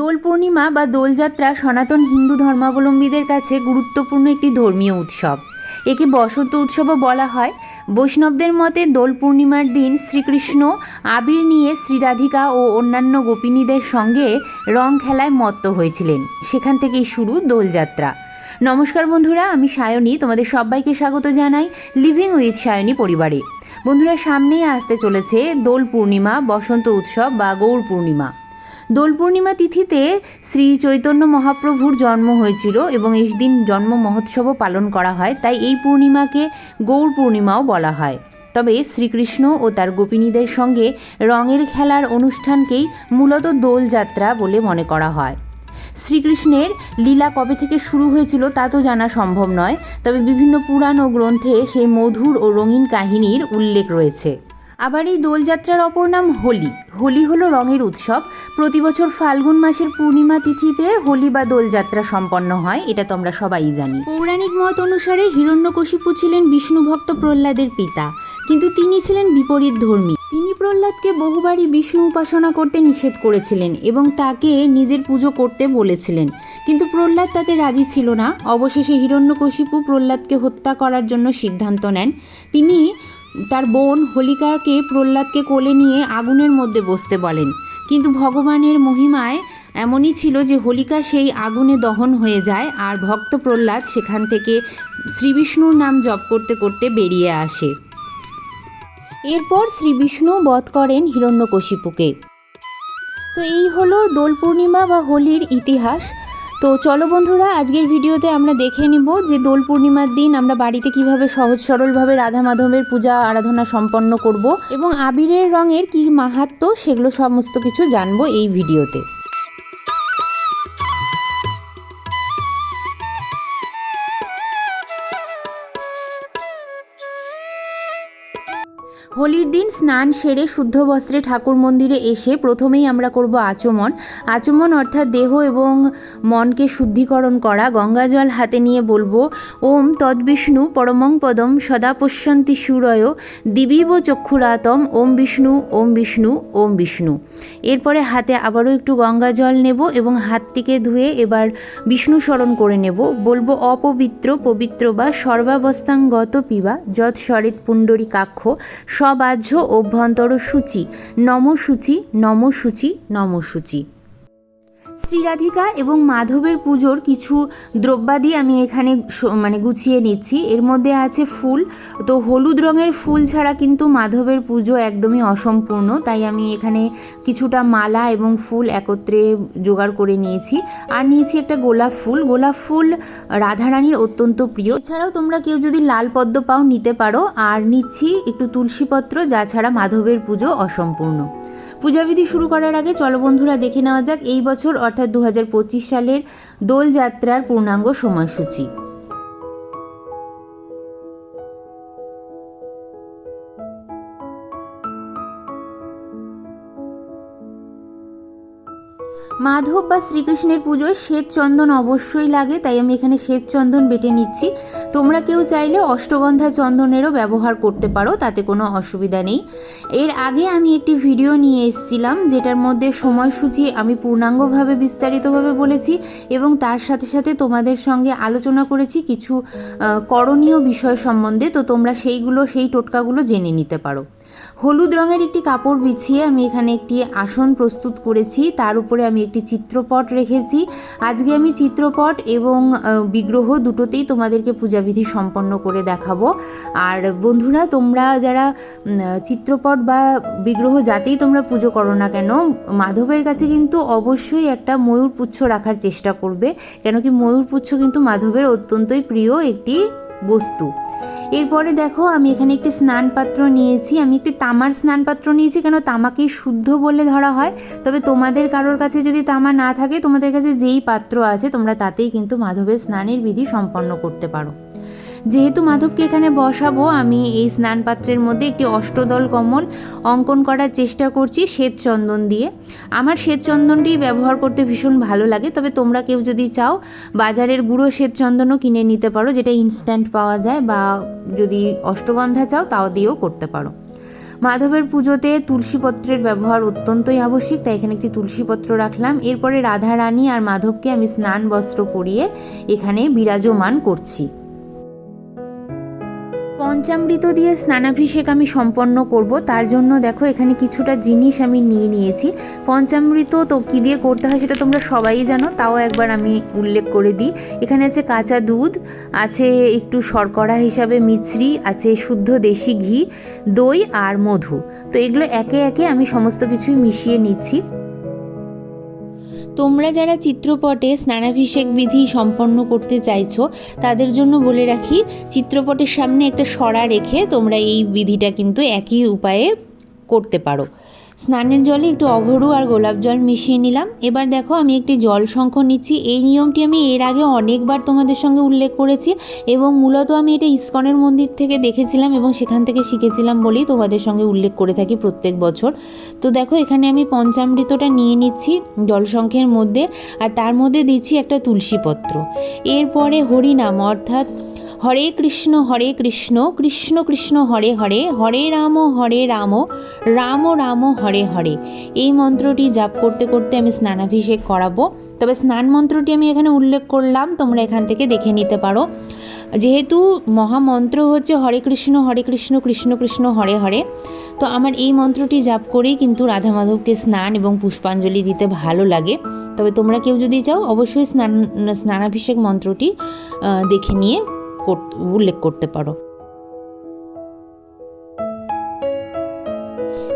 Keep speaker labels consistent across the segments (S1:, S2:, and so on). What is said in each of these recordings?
S1: দোল পূর্ণিমা বা দোলযাত্রা সনাতন হিন্দু ধর্মাবলম্বীদের কাছে গুরুত্বপূর্ণ একটি ধর্মীয় উৎসব একে বসন্ত উৎসবও বলা হয় বৈষ্ণবদের মতে দোল পূর্ণিমার দিন শ্রীকৃষ্ণ আবির নিয়ে শ্রীরাধিকা ও অন্যান্য গোপিনীদের সঙ্গে রং খেলায় মত্ত হয়েছিলেন সেখান থেকেই শুরু দোলযাত্রা নমস্কার বন্ধুরা আমি সায়নী তোমাদের সবাইকে স্বাগত জানাই লিভিং উইথ সায়নী পরিবারে বন্ধুরা সামনেই আসতে চলেছে দোল পূর্ণিমা বসন্ত উৎসব বা গৌর পূর্ণিমা দোল পূর্ণিমা তিথিতে শ্রী চৈতন্য মহাপ্রভুর জন্ম হয়েছিল এবং এই দিন জন্ম মহোৎসবও পালন করা হয় তাই এই পূর্ণিমাকে গৌর পূর্ণিমাও বলা হয় তবে শ্রীকৃষ্ণ ও তার গোপিনীদের সঙ্গে রঙের খেলার অনুষ্ঠানকেই মূলত দোলযাত্রা বলে মনে করা হয় শ্রীকৃষ্ণের লীলা কবে থেকে শুরু হয়েছিল তা তো জানা সম্ভব নয় তবে বিভিন্ন পুরাণ ও গ্রন্থে সেই মধুর ও রঙিন কাহিনীর উল্লেখ রয়েছে আবার এই দোলযাত্রার অপর নাম হোলি হোলি হলো রঙের উৎসব প্রতি বছর ফাল্গুন মাসের পূর্ণিমা তিথিতে হোলি বা দোলযাত্রা সম্পন্ন হয় এটা তোমরা সবাই জানি পৌরাণিক মত অনুসারে হিরণ্যকশিপু ছিলেন বিষ্ণুভক্ত প্রহ্লাদের পিতা কিন্তু তিনি ছিলেন বিপরীত ধর্মী তিনি প্রহ্লাদকে বহুবারই বিষ্ণু উপাসনা করতে নিষেধ করেছিলেন এবং তাকে নিজের পুজো করতে বলেছিলেন কিন্তু প্রহ্লাদ তাতে রাজি ছিল না অবশেষে হিরণ্যকশিপু প্রহ্লাদকে হত্যা করার জন্য সিদ্ধান্ত নেন তিনি তার বোন হোলিকাকে প্রহ্লাদকে কোলে নিয়ে আগুনের মধ্যে বসতে বলেন কিন্তু ভগবানের মহিমায় এমনই ছিল যে হোলিকা সেই আগুনে দহন হয়ে যায় আর ভক্ত প্রহ্লাদ সেখান থেকে শ্রীবিষ্ণুর নাম জপ করতে করতে বেরিয়ে আসে এরপর শ্রীবিষ্ণু বধ করেন হিরণ্যকশিপুকে তো এই হলো দোল পূর্ণিমা বা হোলির ইতিহাস তো চলো বন্ধুরা আজকের ভিডিওতে আমরা দেখে নিব যে দোল পূর্ণিমার দিন আমরা বাড়িতে কিভাবে সহজ সরলভাবে রাধা মাধবের পূজা আরাধনা সম্পন্ন করব এবং আবিরের রঙের কি মাহাত্ম সেগুলো সমস্ত কিছু জানবো এই ভিডিওতে হোলির দিন স্নান সেরে শুদ্ধ বস্ত্রে ঠাকুর মন্দিরে এসে প্রথমেই আমরা করব আচমন আচমন অর্থাৎ দেহ এবং মনকে শুদ্ধিকরণ করা গঙ্গা জল হাতে নিয়ে বলবো ওম তদ্বিষ্ণু পরমং পদম সদা পশ্যন্তি সুরয় দিবিব চক্ষুরাতম ওম বিষ্ণু ওম বিষ্ণু ওম বিষ্ণু এরপরে হাতে আবারও একটু গঙ্গা জল নেব এবং হাতটিকে ধুয়ে এবার বিষ্ণু স্মরণ করে নেব বলবো অপবিত্র পবিত্র বা সর্বাবস্থাঙ্গত পিবা যৎ সরিত পুণ্ডরী কাক্ষ সবাহ্য অভ্যন্তর সূচি নমসূচি নমসূচি নমসূচি শ্রীরাধিকা এবং মাধবের পুজোর কিছু দ্রব্যাদি আমি এখানে মানে গুছিয়ে নিচ্ছি এর মধ্যে আছে ফুল তো হলুদ রঙের ফুল ছাড়া কিন্তু মাধবের পুজো একদমই অসম্পূর্ণ তাই আমি এখানে কিছুটা মালা এবং ফুল একত্রে জোগাড় করে নিয়েছি আর নিয়েছি একটা গোলাপ ফুল গোলাপ ফুল রাধারানীর অত্যন্ত প্রিয় এছাড়াও তোমরা কেউ যদি লাল পদ্ম পাও নিতে পারো আর নিচ্ছি একটু তুলসীপত্র যা ছাড়া মাধবের পুজো অসম্পূর্ণ পূজাবিধি শুরু করার আগে চলো বন্ধুরা দেখে নেওয়া যাক এই বছর অর্থাৎ দু সালের দোলযাত্রার পূর্ণাঙ্গ সময়সূচি মাধব বা শ্রীকৃষ্ণের পুজোয় শ্বেত চন্দন অবশ্যই লাগে তাই আমি এখানে শ্বেত চন্দন বেটে নিচ্ছি তোমরা কেউ চাইলে অষ্টগন্ধা চন্দনেরও ব্যবহার করতে পারো তাতে কোনো অসুবিধা নেই এর আগে আমি একটি ভিডিও নিয়ে এসেছিলাম যেটার মধ্যে সময়সূচি আমি পূর্ণাঙ্গভাবে বিস্তারিতভাবে বলেছি এবং তার সাথে সাথে তোমাদের সঙ্গে আলোচনা করেছি কিছু করণীয় বিষয় সম্বন্ধে তো তোমরা সেইগুলো সেই টোটকাগুলো জেনে নিতে পারো হলুদ রঙের একটি কাপড় বিছিয়ে আমি এখানে একটি আসন প্রস্তুত করেছি তার উপরে আমি একটি চিত্রপট রেখেছি আজকে আমি চিত্রপট এবং বিগ্রহ দুটোতেই তোমাদেরকে পূজাবিধি সম্পন্ন করে দেখাবো আর বন্ধুরা তোমরা যারা চিত্রপট বা বিগ্রহ যাতেই তোমরা পুজো করো না কেন মাধবের কাছে কিন্তু অবশ্যই একটা ময়ূর পুচ্ছ রাখার চেষ্টা করবে কেন কি ময়ূর পুচ্ছ কিন্তু মাধবের অত্যন্তই প্রিয় একটি বস্তু এরপরে দেখো আমি এখানে একটি স্নানপাত্র নিয়েছি আমি একটি তামার স্নানপাত্র নিয়েছি কেন তামাকেই শুদ্ধ বলে ধরা হয় তবে তোমাদের কারোর কাছে যদি তামা না থাকে তোমাদের কাছে যেই পাত্র আছে তোমরা তাতেই কিন্তু মাধবের স্নানের বিধি সম্পন্ন করতে পারো যেহেতু মাধবকে এখানে বসাবো আমি এই স্নানপাত্রের মধ্যে একটি অষ্টদল কমল অঙ্কন করার চেষ্টা করছি শ্বেত চন্দন দিয়ে আমার শ্বেত চন্দনটি ব্যবহার করতে ভীষণ ভালো লাগে তবে তোমরা কেউ যদি চাও বাজারের গুঁড়ো শ্বেত চন্দনও কিনে নিতে পারো যেটা ইনস্ট্যান্ট পাওয়া যায় বা যদি অষ্টগন্ধা চাও তাও দিয়েও করতে পারো মাধবের পুজোতে তুলসীপত্রের ব্যবহার অত্যন্তই আবশ্যিক তাই এখানে একটি তুলসীপত্র রাখলাম এরপরে রাধা রানী আর মাধবকে আমি স্নান বস্ত্র পরিয়ে এখানে বিরাজমান করছি পঞ্চামৃত দিয়ে স্নানাভিষেক আমি সম্পন্ন করব তার জন্য দেখো এখানে কিছুটা জিনিস আমি নিয়ে নিয়েছি পঞ্চামৃত তো কী দিয়ে করতে হয় সেটা তোমরা সবাই জানো তাও একবার আমি উল্লেখ করে দিই এখানে আছে কাঁচা দুধ আছে একটু শর্করা হিসাবে মিছরি আছে শুদ্ধ দেশি ঘি দই আর মধু তো এগুলো একে একে আমি সমস্ত কিছুই মিশিয়ে নিচ্ছি তোমরা যারা চিত্রপটে স্নানাভিষেক বিধি সম্পন্ন করতে চাইছো তাদের জন্য বলে রাখি চিত্রপটের সামনে একটা সরা রেখে তোমরা এই বিধিটা কিন্তু একই উপায়ে করতে পারো স্নানের জলে একটু অভরু আর গোলাপ জল মিশিয়ে নিলাম এবার দেখো আমি একটি জল শঙ্খ নিচ্ছি এই নিয়মটি আমি এর আগে অনেকবার তোমাদের সঙ্গে উল্লেখ করেছি এবং মূলত আমি এটা ইস্কনের মন্দির থেকে দেখেছিলাম এবং সেখান থেকে শিখেছিলাম বলেই তোমাদের সঙ্গে উল্লেখ করে থাকি প্রত্যেক বছর তো দেখো এখানে আমি পঞ্চামৃতটা নিয়ে নিচ্ছি জলসংখ্যের মধ্যে আর তার মধ্যে দিচ্ছি একটা তুলসীপত্র এরপরে হরিনাম অর্থাৎ হরে কৃষ্ণ হরে কৃষ্ণ কৃষ্ণ কৃষ্ণ হরে হরে হরে রাম হরে রাম রাম রাম হরে হরে এই মন্ত্রটি জাপ করতে করতে আমি স্নানাভিষেক করাবো তবে স্নান মন্ত্রটি আমি এখানে উল্লেখ করলাম তোমরা এখান থেকে দেখে নিতে পারো যেহেতু মহামন্ত্র হচ্ছে হরে কৃষ্ণ হরে কৃষ্ণ কৃষ্ণ কৃষ্ণ হরে হরে তো আমার এই মন্ত্রটি জাপ করেই কিন্তু রাধা মাধবকে স্নান এবং পুষ্পাঞ্জলি দিতে ভালো লাগে তবে তোমরা কেউ যদি চাও অবশ্যই স্নান স্নানাভিষেক মন্ত্রটি দেখে নিয়ে উল্লেখ করতে পারো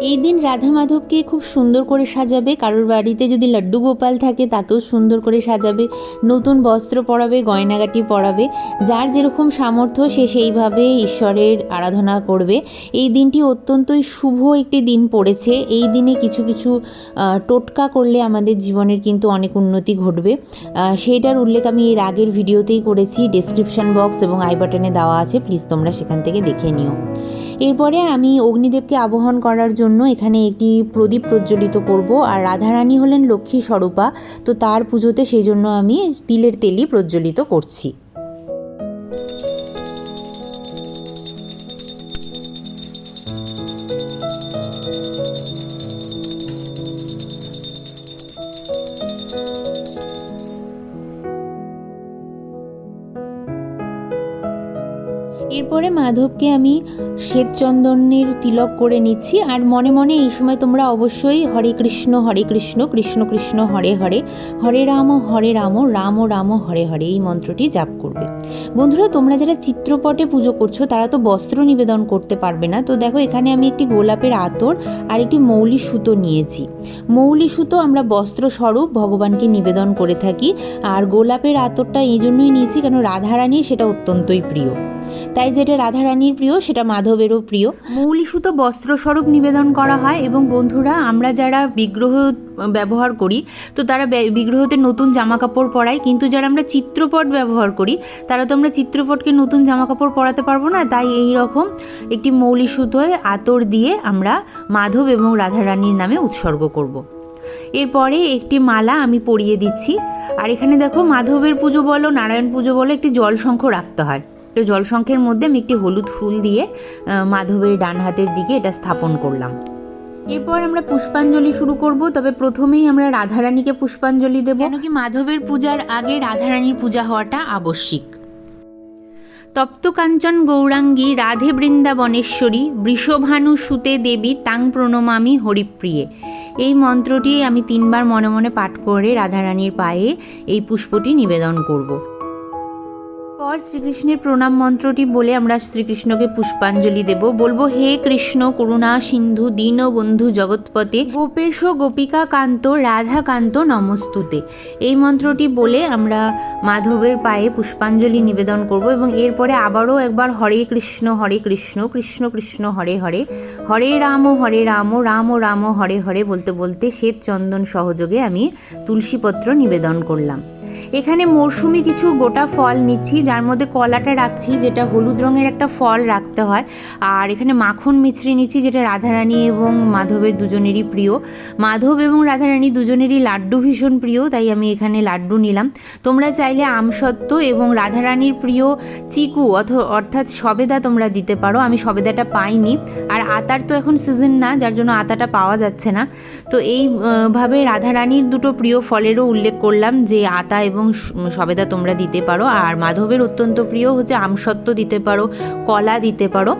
S1: এই দিন রাধা মাধবকে খুব সুন্দর করে সাজাবে কারোর বাড়িতে যদি লাড্ডু গোপাল থাকে তাকেও সুন্দর করে সাজাবে নতুন বস্ত্র পরাবে গয়নাগাটি পরাবে যার যেরকম সামর্থ্য সে সেইভাবে ঈশ্বরের আরাধনা করবে এই দিনটি অত্যন্তই শুভ একটি দিন পড়েছে এই দিনে কিছু কিছু টোটকা করলে আমাদের জীবনের কিন্তু অনেক উন্নতি ঘটবে সেইটার উল্লেখ আমি এর আগের ভিডিওতেই করেছি ডেসক্রিপশন বক্স এবং আই বাটনে দেওয়া আছে প্লিজ তোমরা সেখান থেকে দেখে নিও এরপরে আমি অগ্নিদেবকে আবহন করার জন্য এখানে একটি প্রদীপ প্রজ্বলিত করব আর রাধারানী হলেন লক্ষ্মী স্বরূপা তো তার পুজোতে সেই জন্য আমি তিলের তেলই প্রজ্বলিত করছি এরপরে মাধবকে আমি শ্বেতচন্দনের তিলক করে নিচ্ছি আর মনে মনে এই সময় তোমরা অবশ্যই হরে কৃষ্ণ হরে কৃষ্ণ কৃষ্ণ কৃষ্ণ হরে হরে হরে রাম হরে রাম রাম রাম হরে হরে এই মন্ত্রটি জাপ করবে বন্ধুরা তোমরা যারা চিত্রপটে পুজো করছো তারা তো বস্ত্র নিবেদন করতে পারবে না তো দেখো এখানে আমি একটি গোলাপের আতর আর একটি মৌলি সুতো নিয়েছি মৌলি সুতো আমরা বস্ত্র স্বরূপ ভগবানকে নিবেদন করে থাকি আর গোলাপের আতরটা এই জন্যই নিয়েছি কেন রাধারানী সেটা অত্যন্তই প্রিয় তাই যেটা রাধারানীর প্রিয় সেটা মাধবেরও প্রিয় মৌলিসুত বস্ত্রস্বরূপ নিবেদন করা হয় এবং বন্ধুরা আমরা যারা বিগ্রহ ব্যবহার করি তো তারা বিগ্রহতে নতুন জামা কাপড় পরাই কিন্তু যারা আমরা চিত্রপট ব্যবহার করি তারা তো আমরা চিত্রপটকে নতুন জামা কাপড় পরাতে পারবো না তাই এই রকম একটি মৌলি সুতোয় আতর দিয়ে আমরা মাধব এবং রাধারানীর নামে উৎসর্গ করব। এরপরে একটি মালা আমি পরিয়ে দিচ্ছি আর এখানে দেখো মাধবের পুজো বলো নারায়ণ পুজো বলো একটি জল শঙ্খ রাখতে হয় তো জলসংখ্যের মধ্যে আমি একটি হলুদ ফুল দিয়ে মাধবের ডান হাতের দিকে এটা স্থাপন করলাম এরপর আমরা পুষ্পাঞ্জলি শুরু করব তবে প্রথমেই আমরা রাধারানীকে পুষ্পাঞ্জলি দেব কেন কি মাধবের পূজার আগে রাধারানীর পূজা হওয়াটা আবশ্যিক তপ্তকাঞ্চন গৌরাঙ্গী রাধে বৃন্দাবনেশ্বরী বৃষভানু সুতে দেবী তাং প্রণমামি হরিপ্রিয়ে এই মন্ত্রটি আমি তিনবার মনে মনে পাঠ করে রাধারানীর পায়ে এই পুষ্পটি নিবেদন করবো পর শ্রীকৃষ্ণের প্রণাম মন্ত্রটি বলে আমরা শ্রীকৃষ্ণকে পুষ্পাঞ্জলি দেব বলবো হে কৃষ্ণ করুণা সিন্ধু দীন বন্ধু জগৎপতে গোপেশ গোপিকা কান্ত রাধা কান্ত নমস্তুতে এই মন্ত্রটি বলে আমরা মাধবের পায়ে পুষ্পাঞ্জলি নিবেদন করব এবং এরপরে আবারও একবার হরে কৃষ্ণ হরে কৃষ্ণ কৃষ্ণ কৃষ্ণ হরে হরে হরে রাম হরে রাম রাম রাম হরে হরে বলতে বলতে শ্বেত চন্দন সহযোগে আমি তুলসীপত্র নিবেদন করলাম এখানে মরশুমি কিছু গোটা ফল নিচ্ছি যার মধ্যে কলাটা রাখছি যেটা হলুদ রঙের একটা ফল রাখতে হয় আর এখানে মাখন মিছরি নিচ্ছি যেটা রাধারানী এবং মাধবের দুজনেরই প্রিয় মাধব এবং রাধারানী দুজনেরই লাড্ডু ভীষণ প্রিয় তাই আমি এখানে লাড্ডু নিলাম তোমরা চাইলে আমসত্ত্ব এবং রাধারানীর প্রিয় চিকু অথ অর্থাৎ সবেদা তোমরা দিতে পারো আমি সবেদাটা পাইনি আর আতার তো এখন সিজন না যার জন্য আতাটা পাওয়া যাচ্ছে না তো এইভাবে রাধারানীর দুটো প্রিয় ফলেরও উল্লেখ করলাম যে আতা এবং সবেদা তোমরা দিতে পারো আর মাধবের বাঙালিদের অত্যন্ত প্রিয় হচ্ছে আমসত্ত্ব দিতে পারো কলা দিতে পারো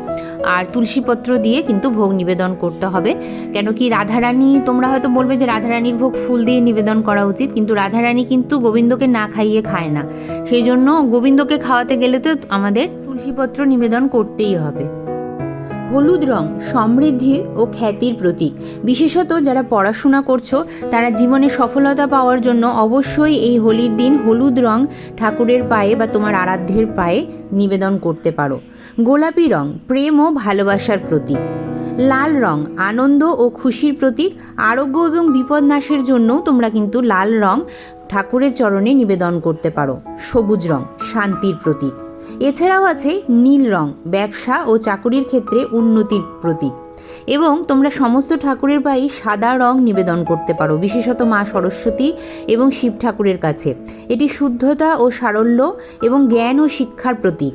S1: আর তুলসীপত্র দিয়ে কিন্তু ভোগ নিবেদন করতে হবে কেন কি রাধারানী তোমরা হয়তো বলবে যে রাধারানীর ভোগ ফুল দিয়ে নিবেদন করা উচিত কিন্তু রাধারানী কিন্তু গোবিন্দকে না খাইয়ে খায় না সেই জন্য গোবিন্দকে খাওয়াতে গেলে তো আমাদের তুলসীপত্র নিবেদন করতেই হবে হলুদ রং সমৃদ্ধি ও খ্যাতির প্রতীক বিশেষত যারা পড়াশোনা করছো তারা জীবনে সফলতা পাওয়ার জন্য অবশ্যই এই হোলির দিন হলুদ রং ঠাকুরের পায়ে বা তোমার আরাধ্যের পায়ে নিবেদন করতে পারো গোলাপি রং প্রেম ও ভালোবাসার প্রতীক লাল রং আনন্দ ও খুশির প্রতীক আরোগ্য এবং বিপদ নাশের জন্যও তোমরা কিন্তু লাল রং ঠাকুরের চরণে নিবেদন করতে পারো সবুজ রং শান্তির প্রতীক এছাড়াও আছে নীল রং ব্যবসা ও চাকুরির ক্ষেত্রে উন্নতির প্রতীক এবং তোমরা সমস্ত ঠাকুরের পাই সাদা রং নিবেদন করতে পারো বিশেষত মা সরস্বতী এবং শিব ঠাকুরের কাছে এটি শুদ্ধতা ও সারল্য এবং জ্ঞান ও শিক্ষার প্রতীক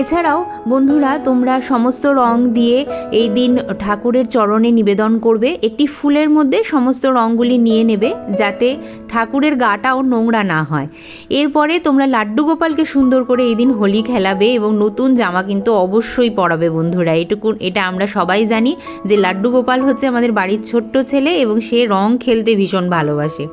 S1: এছাড়াও বন্ধুরা তোমরা সমস্ত রং দিয়ে এই দিন ঠাকুরের চরণে নিবেদন করবে একটি ফুলের মধ্যে সমস্ত রঙগুলি নিয়ে নেবে যাতে ঠাকুরের গাটাও নোংরা না হয় এরপরে তোমরা লাড্ডু গোপালকে সুন্দর করে এই দিন হোলি খেলাবে এবং নতুন জামা কিন্তু অবশ্যই পরাবে বন্ধুরা এটুকু এটা আমরা সবাই জানি যে লাড্ডু গোপাল হচ্ছে আমাদের বাড়ির ছোট্ট ছেলে এবং সে রং খেলতে ভীষণ ভালোবাসে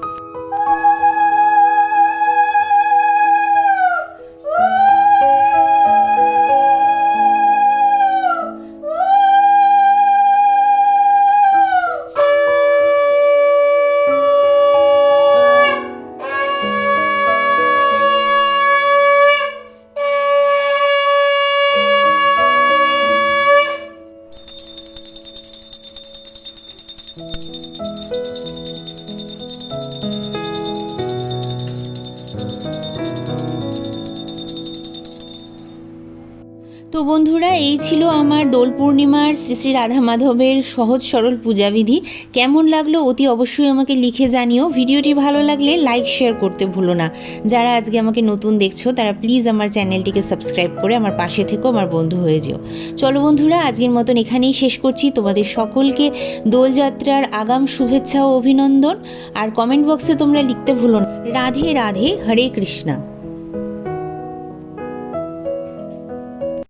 S1: দোল পূর্ণিমার শ্রী শ্রী রাধা মাধবের সহজ সরল পূজাবিধি কেমন লাগলো অতি অবশ্যই আমাকে লিখে জানিও ভিডিওটি ভালো লাগলে লাইক শেয়ার করতে ভুলো না যারা আজকে আমাকে নতুন দেখছো তারা প্লিজ আমার চ্যানেলটিকে সাবস্ক্রাইব করে আমার পাশে থেকেও আমার বন্ধু হয়ে যেও চলো বন্ধুরা আজকের মতন এখানেই শেষ করছি তোমাদের সকলকে দোলযাত্রার আগাম শুভেচ্ছা ও অভিনন্দন আর কমেন্ট বক্সে তোমরা লিখতে ভুলো না রাধে রাধে হরে কৃষ্ণা